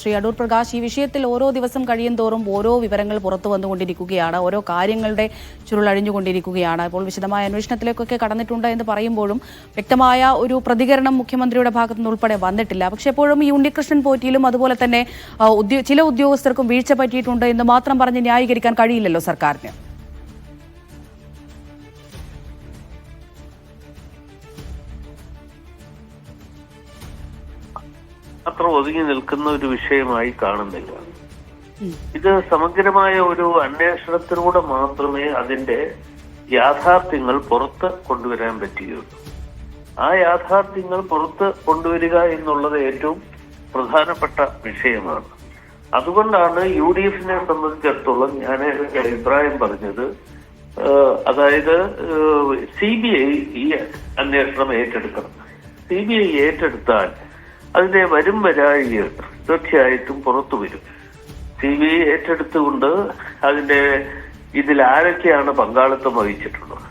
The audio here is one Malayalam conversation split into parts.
ശ്രീ അടൂർ പ്രകാശ് ഈ വിഷയത്തിൽ ഓരോ ദിവസം കഴിയും തോറും ഓരോ വിവരങ്ങൾ പുറത്തു വന്നുകൊണ്ടിരിക്കുകയാണ് ഓരോ കാര്യങ്ങളുടെ ചുരുളഴിഞ്ഞുകൊണ്ടിരിക്കുകയാണ് അപ്പോൾ വിശദമായ അന്വേഷണത്തിലേക്കൊക്കെ കടന്നിട്ടുണ്ട് എന്ന് പറയുമ്പോഴും വ്യക്തമായ ഒരു പ്രതികരണം മുഖ്യമന്ത്രിയുടെ ഭാഗത്തു ഉൾപ്പെടെ വന്നിട്ടില്ല. പക്ഷേ എപ്പോഴും ഈ ഉണ്ണികൃഷ്ണൻ പോറ്റിയിലും അതുപോലെ തന്നെ ചില ഉദ്യോഗസ്ഥർക്കും വീഴ്ച പറ്റിയിട്ടുണ്ട് എന്ന് മാത്രം പറഞ്ഞ് ന്യായീകരിക്കാൻ കഴിയില്ലല്ലോ സർക്കാരിന്. അത്ര ഒതുങ്ങി നിൽക്കുന്ന ഒരു വിഷയമായി കാണുന്നില്ല. ഇത് സമഗ്രമായ ഒരു അന്വേഷണത്തിലൂടെ മാത്രമേ അതിന്റെ യാഥാർത്ഥ്യങ്ങൾ പുറത്ത് കൊണ്ടുവരാൻ പറ്റുകയുള്ളൂ. ആ യാഥാർത്ഥ്യങ്ങൾ പുറത്ത് കൊണ്ടുവരിക എന്നുള്ളത് ഏറ്റവും പ്രധാനപ്പെട്ട വിഷയമാണ്. അതുകൊണ്ടാണ് യു ഡി എഫിനെ സംബന്ധിച്ചിടത്തോളം ഞാൻ അഭിപ്രായം പറഞ്ഞത് അതായത് സി ബി ഐ ഈ അന്വേഷണം ഏറ്റെടുക്കണം. സി ബി ഐ ഏറ്റെടുത്താൽ അതിന്റെ വരും വരാഴികൾ തീർച്ചയായിട്ടും പുറത്തു വരും. സി ബി ഐ ഏറ്റെടുത്തുകൊണ്ട് അതിന്റെ ഇതിൽ ആരൊക്കെയാണ് പങ്കാളിത്തം വഹിച്ചിട്ടുള്ളത്?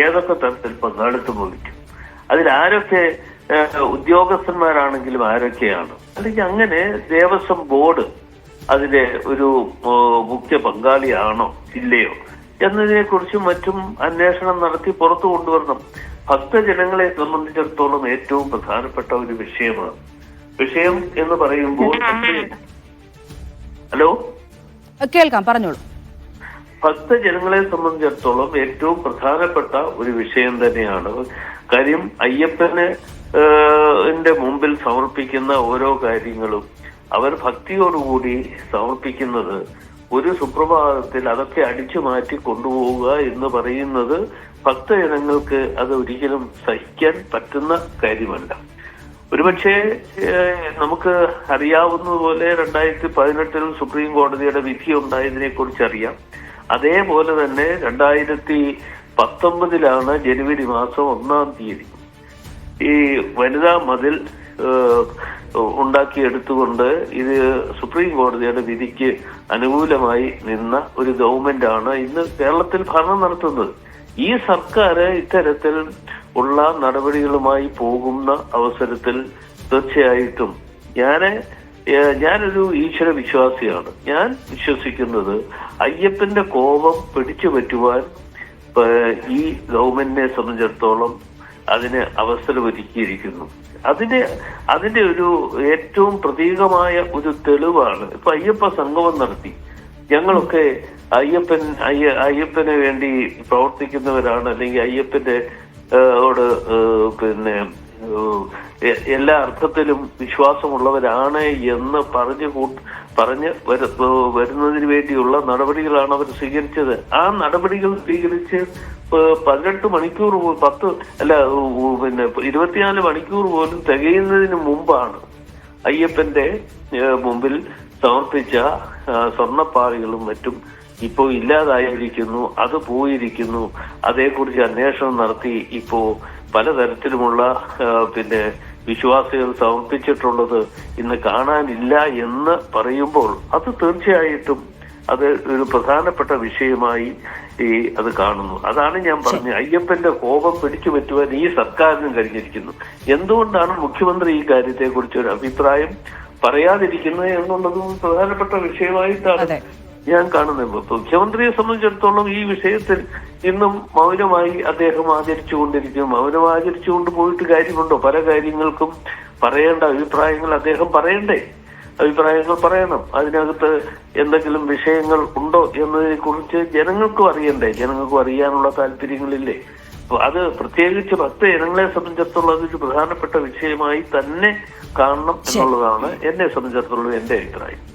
ഏതൊക്കെ തരത്തിൽ പങ്കാളിത്തം വഹിക്കും? അതിലാരൊക്കെ ഉദ്യോഗസ്ഥന്മാരാണെങ്കിലും ആരൊക്കെയാണ്? അല്ലെങ്കിൽ അങ്ങനെ ദേവസ്വം ബോർഡ് അതിന്റെ ഒരു മുഖ്യ പങ്കാളിയാണോ ഇല്ലയോ എന്നതിനെ കുറിച്ചും മറ്റും അന്വേഷണം നടത്തി പുറത്തു കൊണ്ടുവരണം. ഭക്തജനങ്ങളെ സംബന്ധിച്ചിടത്തോളം ഏറ്റവും പ്രധാനപ്പെട്ട ഒരു വിഷയമാണ് വിഷയം എന്ന് പറയുമ്പോൾ ഹലോ? കേൾക്കാം പറഞ്ഞോളൂ. ഭക്തജനങ്ങളെ സംബന്ധിച്ചിടത്തോളം ഏറ്റവും പ്രധാനപ്പെട്ട ഒരു വിഷയം തന്നെയാണ്. കാര്യം അയ്യപ്പന് മുമ്പിൽ സമർപ്പിക്കുന്ന ഓരോ കാര്യങ്ങളും അവർ ഭക്തിയോടുകൂടി സമർപ്പിക്കുന്നത് ഒരു സുപ്രഭാതത്തിൽ അതൊക്കെ അടിച്ചു മാറ്റി കൊണ്ടുപോവുക എന്ന് പറയുന്നത് ഭക്തജനങ്ങൾക്ക് അത് ഒരിക്കലും സഹിക്കാൻ പറ്റുന്ന കാര്യമല്ല. ഒരുപക്ഷെ നമുക്ക് അറിയാവുന്നതുപോലെ രണ്ടായിരത്തി പതിനെട്ടിൽ സുപ്രീം കോടതിയുടെ വിധി ഉണ്ടായതിനെ കുറിച്ച് അറിയാം അതേപോലെ തന്നെ രണ്ടായിരത്തി പത്തൊമ്പതിലാണ് ജനുവരി മാസം ഒന്നാം തീയതി. ഈ വനിതാ മതിൽ ഉണ്ടാക്കിയെടുത്തുകൊണ്ട് ഇത് സുപ്രീം കോടതിയുടെ വിധിക്ക് അനുകൂലമായി നിന്ന ഒരു ഗവൺമെന്റ് ആണ് ഇന്ന് കേരളത്തിൽ ഭരണം നടത്തുന്നത്. ഈ സർക്കാർ ഇത്തരത്തിൽ ഉള്ള നടപടികളുമായി പോകുന്ന അവസരത്തിൽ തീർച്ചയായിട്ടും ഞാൻ ഞാനൊരു ഈശ്വര വിശ്വാസിയാണ്. ഞാൻ വിശ്വസിക്കുന്നത് അയ്യപ്പന്റെ കോപം പിടിച്ചു പറ്റുവാൻ ഈ ഗവൺമെന്റിനെ സംബന്ധിച്ചിടത്തോളം അതിന് അവസരമൊരുക്കിയിരിക്കുന്നു. അതിന്റെ അതിന്റെ ഒരു ഏറ്റവും പ്രതീകമായ ഒരു തെളിവാണ്. ഇപ്പൊ അയ്യപ്പ സംഗമം നടത്തി. ഞങ്ങളൊക്കെ അയ്യപ്പൻ അയ്യ അയ്യപ്പന് വേണ്ടി പ്രവർത്തിക്കുന്നവരാണ് അല്ലെങ്കിൽ അയ്യപ്പന്റെ ഓട് പിന്നെ എല്ലാ അർത്ഥത്തിലും വിശ്വാസമുള്ളവരാണ് എന്ന് പറഞ്ഞു കൂട്ട് പറഞ്ഞ് വരു- വരുന്നതിന് വേണ്ടിയുള്ള നടപടികളാണ് അവർ സ്വീകരിച്ചത്. ആ നടപടികൾ സ്വീകരിച്ച് പതിനെട്ട് മണിക്കൂർ പത്ത് അല്ല പിന്നെ ഇരുപത്തിനാല് മണിക്കൂർ പോലും തികയുന്നതിന് മുമ്പാണ് അയ്യപ്പന്റെ മുമ്പിൽ സമർപ്പിച്ച സ്വർണപ്പാറികളും മറ്റും ഇപ്പോ ഇല്ലാതായിരിക്കുന്നു അത് പോയിരിക്കുന്നു. അതേക്കുറിച്ച് അന്വേഷണം നടത്തി ഇപ്പോ പലതരത്തിലുമുള്ള പിന്നെ വിശ്വാസികൾ സമർപ്പിച്ചിട്ടുള്ളത് ഇന്ന് കാണാനില്ല എന്ന് പറയുമ്പോൾ അത് തീർച്ചയായിട്ടും അത് ഒരു പ്രധാനപ്പെട്ട വിഷയമായി ഈ അത് കാണുന്നു. അതാണ് ഞാൻ പറഞ്ഞത് അയ്യപ്പന്റെ കോപം പിടിച്ചു പറ്റുവാൻ ഈ സർക്കാരിനും കഴിഞ്ഞിരിക്കുന്നു. എന്തുകൊണ്ടാണ് മുഖ്യമന്ത്രി ഈ കാര്യത്തെ കുറിച്ച് ഒരു അഭിപ്രായം പറയാതിരിക്കുന്നത് എന്നുള്ളതും പ്രധാനപ്പെട്ട വിഷയമായിട്ടാണ്. ഞാൻ കാണുന്നത് ഇപ്പൊ. മുഖ്യമന്ത്രിയെ സംബന്ധിച്ചിടത്തോളം ഈ വിഷയത്തിൽ ഇന്നും മൗനമായി അദ്ദേഹം ആചരിച്ചുകൊണ്ടിരിക്കും. മൗനം ആചരിച്ചുകൊണ്ട് പോയിട്ട് കാര്യമുണ്ടോ? പല കാര്യങ്ങൾക്കും പറയേണ്ട അഭിപ്രായങ്ങൾ അദ്ദേഹം പറയണ്ടേ? അഭിപ്രായങ്ങൾ പറയണം. അതിനകത്ത് എന്തെങ്കിലും വിഷയങ്ങൾ ഉണ്ടോ എന്നതിനെ കുറിച്ച് ജനങ്ങൾക്കും അറിയണ്ടേ? ജനങ്ങൾക്കും അറിയാനുള്ള താല്പര്യങ്ങളില്ലേ? അപ്പൊ അത് പ്രത്യേകിച്ച് ഭക്ത ജനങ്ങളെ സംബന്ധിച്ചിടത്തോളം അതൊരു പ്രധാനപ്പെട്ട വിഷയമായി തന്നെ കാണണം എന്നുള്ളതാണ് എന്നെ സംബന്ധിച്ചിടത്തോളം എന്റെ അഭിപ്രായം.